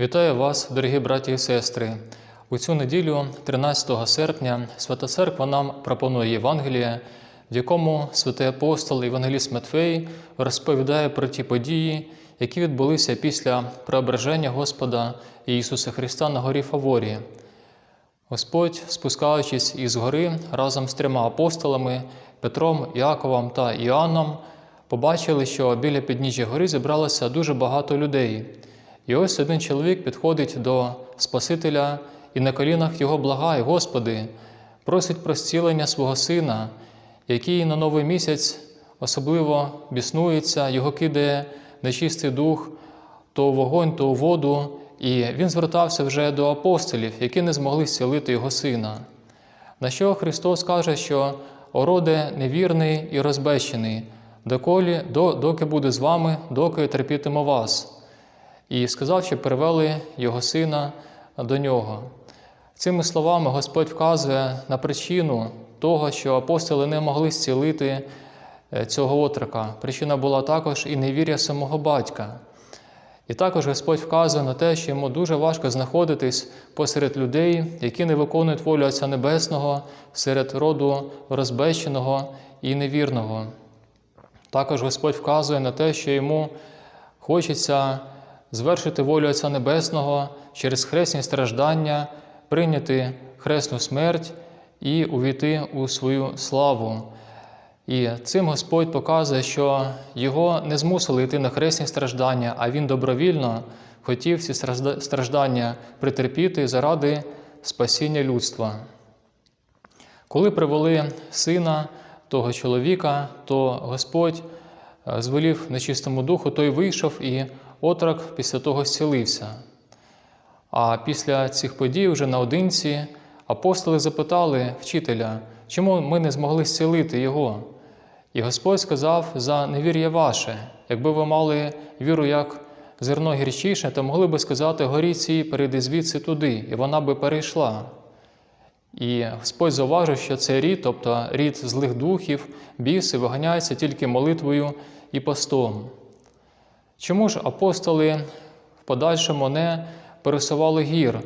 Вітаю вас, дорогі браті і сестри. У цю неділю, 13 серпня, Свята Церква нам пропонує Євангеліє, в якому святий апостол Євангеліст Матфей розповідає про ті події, які відбулися після преображення Господа Ісуса Христа на горі Фаворі. Господь, спускаючись із гори разом з трьома апостолами Петром, Іаковом та Іоанном, побачили, що біля підніжжя гори зібралося дуже багато людей. І ось один чоловік підходить до Спасителя і на колінах його благає, Господи, просить про зцілення свого сина, який на новий місяць особливо біснується, його кидає нечистий дух то у вогонь, то у воду, і він звертався вже до апостолів, які не змогли зцілити його сина. На що Христос каже, що ороде невірний і розбещений, доколі, до, доки буде з вами, доки терпітиму вас. І сказав, що перевели його сина до нього. Цими словами Господь вказує на причину того, що апостоли не могли зцілити е, цього отрока. Причина була також і невір'я самого батька. І також Господь вказує на те, що йому дуже важко знаходитись посеред людей, які не виконують волю Отця Небесного, серед роду розбещеного і невірного. Також Господь вказує на те, що йому хочеться звершити волю Отця Небесного через хресні страждання, прийняти хресну смерть і увійти у свою славу. І цим Господь показує, що його не змусили йти на хресні страждання, а він добровільно хотів ці страждання притерпіти заради спасіння людства. Коли привели сина того чоловіка, то Господь е, звелів нечистому духу, той вийшов і отрок після того зцілився. А після цих подій, вже наодинці, апостоли запитали вчителя, чому ми не змогли зцілити його? І Господь сказав за невір'я ваше, якби ви мали віру як зерно гірчіше, то могли би сказати горі цій, перейди звідси туди, і вона би перейшла. І Господь зауважив, що цей рід, тобто рід злих духів, біси, виганяється тільки молитвою і постом. Чому ж апостоли в подальшому не пересували гір,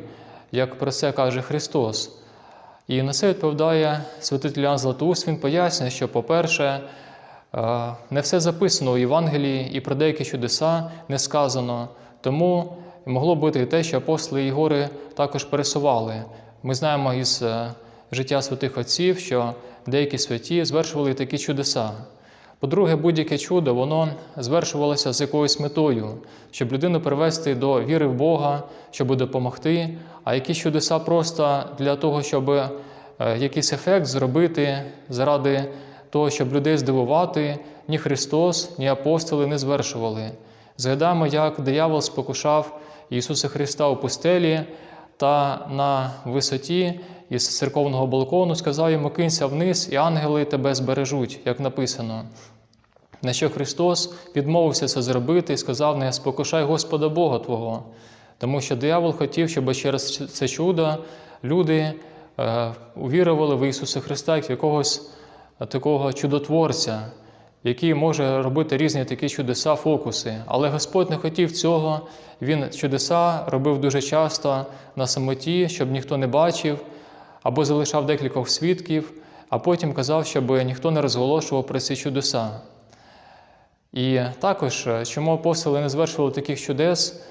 як про це каже Христос? І на це відповідає святитель Ян Златоуст, він пояснює, що, по-перше, е, не все записано у Євангелії і про деякі чудеса не сказано. Тому могло бути і те, що апостоли і гори також пересували. Ми знаємо із е, життя святих отців, що деякі святі звершували такі чудеса. По-друге, будь-яке чудо воно звершувалося з якоюсь метою, щоб людину привести до віри в Бога, щоб допомогти, а якісь чудеса просто для того, щоб е, якийсь ефект зробити заради того, щоб людей здивувати, ні Христос, ні апостоли не звершували. Згадаємо, як диявол спокушав Ісуса Христа у пустелі та на висоті із церковного балкону сказав йому кинься вниз, і ангели тебе збережуть, як написано. На що Христос відмовився це зробити і сказав: не спокушай Господа Бога Твого. Тому що диявол хотів, щоб через це чудо люди е, увірували в Ісуса Христа як в якогось такого чудотворця, який може робити різні такі чудеса, фокуси. Але Господь не хотів цього. Він чудеса робив дуже часто на самоті, щоб ніхто не бачив, або залишав декількох свідків, а потім казав, щоб ніхто не розголошував про ці чудеса. І також, чому апостоли не звершували таких чудес,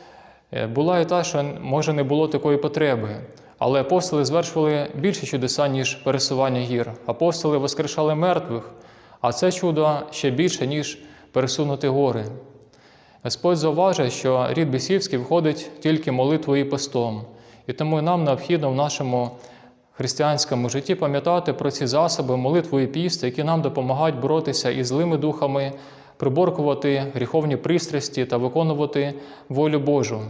е, була і та, що може не було такої потреби. Але апостоли звершували більше чудеса, ніж пересування гір. Апостоли воскрешали мертвих, а це чудо ще більше, ніж пересунути гори. Господь зауважує, що рід бісівський входить тільки молитвою і постом. І тому нам необхідно в нашому християнському житті пам'ятати про ці засоби, молитву і піст, які нам допомагають боротися із злими духами, приборкувати гріховні пристрасті та виконувати волю Божу.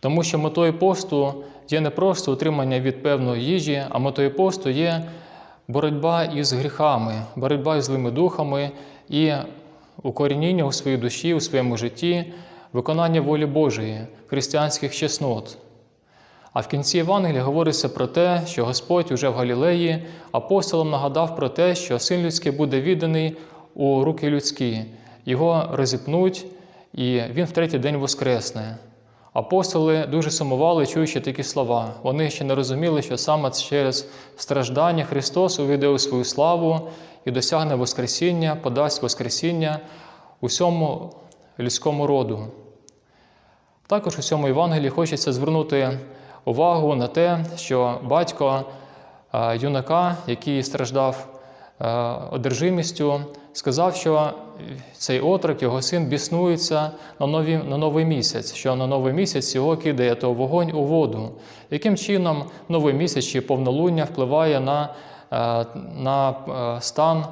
Тому що метою посту є не просто утримання від певної їжі, а метою посту є боротьба із гріхами, боротьба із злими духами і укорінення у своїй душі, у своєму житті, виконання волі Божої, християнських чеснот. А в кінці Євангелія говориться про те, що Господь уже в Галілеї апостолам нагадав про те, що син людський буде відданий у руки людські, його розіпнуть, і він в третій день воскресне. Апостоли дуже сумували, чуючи такі слова. Вони ще не розуміли, що саме через страждання Христос увійде у свою славу і досягне Воскресіння, подасть Воскресіння усьому людському роду. Також у цьому Євангелії хочеться звернути увагу на те, що батько е, юнака, який страждав е, одержимістю, сказав, що цей отрок, його син, біснується на, нові, на новий місяць, що на новий місяць його кидає то вогонь у воду. Яким чином новий місяць чи повнолуння впливає на, е, на стан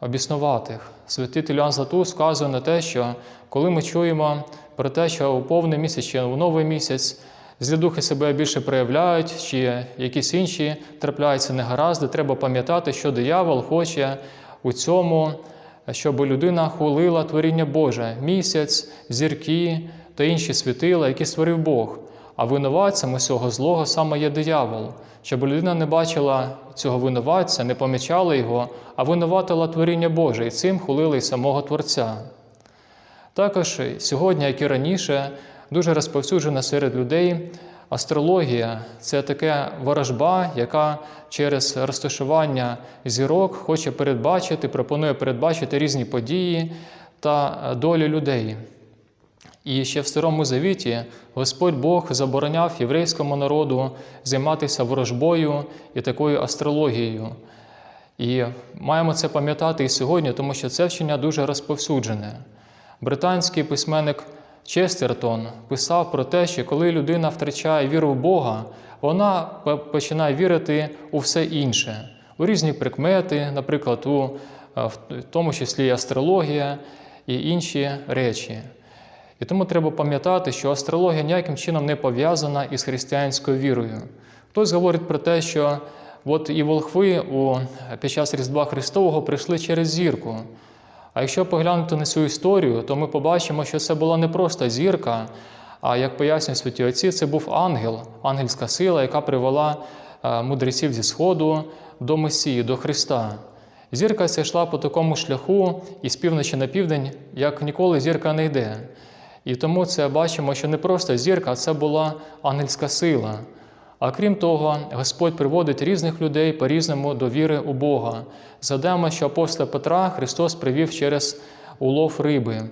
обіснуватих? Святитель Іоанн Златус вказує на те, що коли ми чуємо про те, що у повний місяць чи у новий місяць злі духи себе більше проявляють, чи якісь інші трапляються негаразди, треба пам'ятати, що диявол хоче у цьому, щоб людина хулила творіння Боже, місяць, зірки та інші світила, які створив Бог. А винуватцем усього злого саме є диявол, щоб людина не бачила цього винуватця, не помічала його, а винуватила творіння Боже, і цим хулила й самого Творця. Також сьогодні, як і раніше, дуже розповсюджена серед людей астрологія це таке ворожба, яка через розташування зірок хоче передбачити, пропонує передбачити різні події та долі людей. І ще в Старому Завіті Господь Бог забороняв єврейському народу займатися ворожбою і такою астрологією. І маємо це пам'ятати і сьогодні, тому що це вчення дуже розповсюджене. Британський письменник Честертон писав про те, що коли людина втрачає віру в Бога, вона починає вірити у все інше, у різні прикмети, наприклад, у в тому числі астрологія і інші речі. І тому треба пам'ятати, що астрологія ніяким чином не пов'язана із християнською вірою. Хтось говорить про те, що от і волхви у, під час Різдва Христового прийшли через зірку. А якщо поглянути на цю історію, то ми побачимо, що це була не просто зірка, а як пояснюють святі отці, це був ангел, ангельська сила, яка привела мудреців зі Сходу до Месії, до Христа. Зірка ця йшла по такому шляху із півночі на південь, як ніколи зірка не йде. І тому це бачимо, що не просто зірка, а це була ангельська сила. А крім того, Господь приводить різних людей по-різному до віри у Бога. Згадаємо, що апостола Петра Христос привів через улов риби,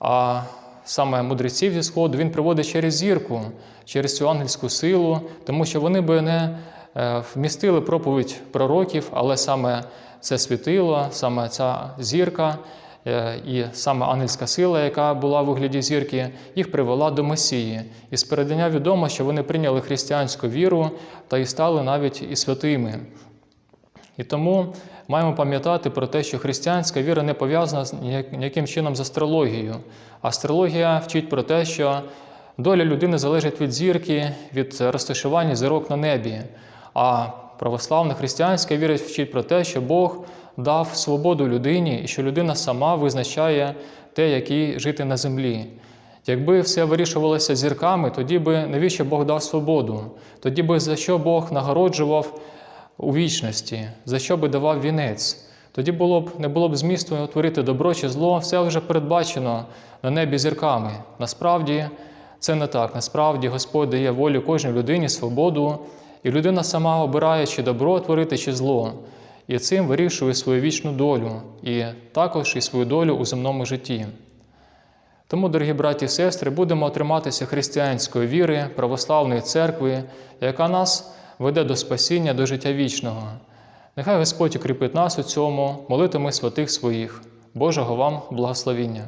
а саме мудреців зі Сходу Він приводить через зірку, через цю ангельську силу, тому що вони би не е, вмістили проповідь пророків, але саме це світило, саме ця зірка. Е, і саме ангельська сила, яка була в вигляді зірки, їх привела до Месії. І з передання відомо, що вони прийняли християнську віру та і стали навіть і святими. І тому маємо пам'ятати про те, що християнська віра не пов'язана ніяким чином з астрологією. Астрологія вчить про те, що доля людини залежить від зірки, від розташування зірок на небі. А православна християнська віра вчить про те, що Бог дав свободу людині і що людина сама визначає те, як їй жити на землі. Якби все вирішувалося зірками, тоді би навіщо Бог дав свободу? Тоді би за що Бог нагороджував у вічності, за що би давав вінець? Тоді було б, не було б змісту творити добро чи зло, все вже передбачено на небі зірками. Насправді це не так. Насправді Господь дає волю кожній людині свободу, і людина сама обирає, чи добро творити, чи зло і цим вирішує свою вічну долю і також і свою долю у земному житті. Тому, дорогі браті і сестри, будемо триматися християнської віри, православної церкви, яка нас веде до спасіння, до життя вічного. Нехай Господь укріпить нас у цьому, молитиме святих своїх. Божого вам благословіння!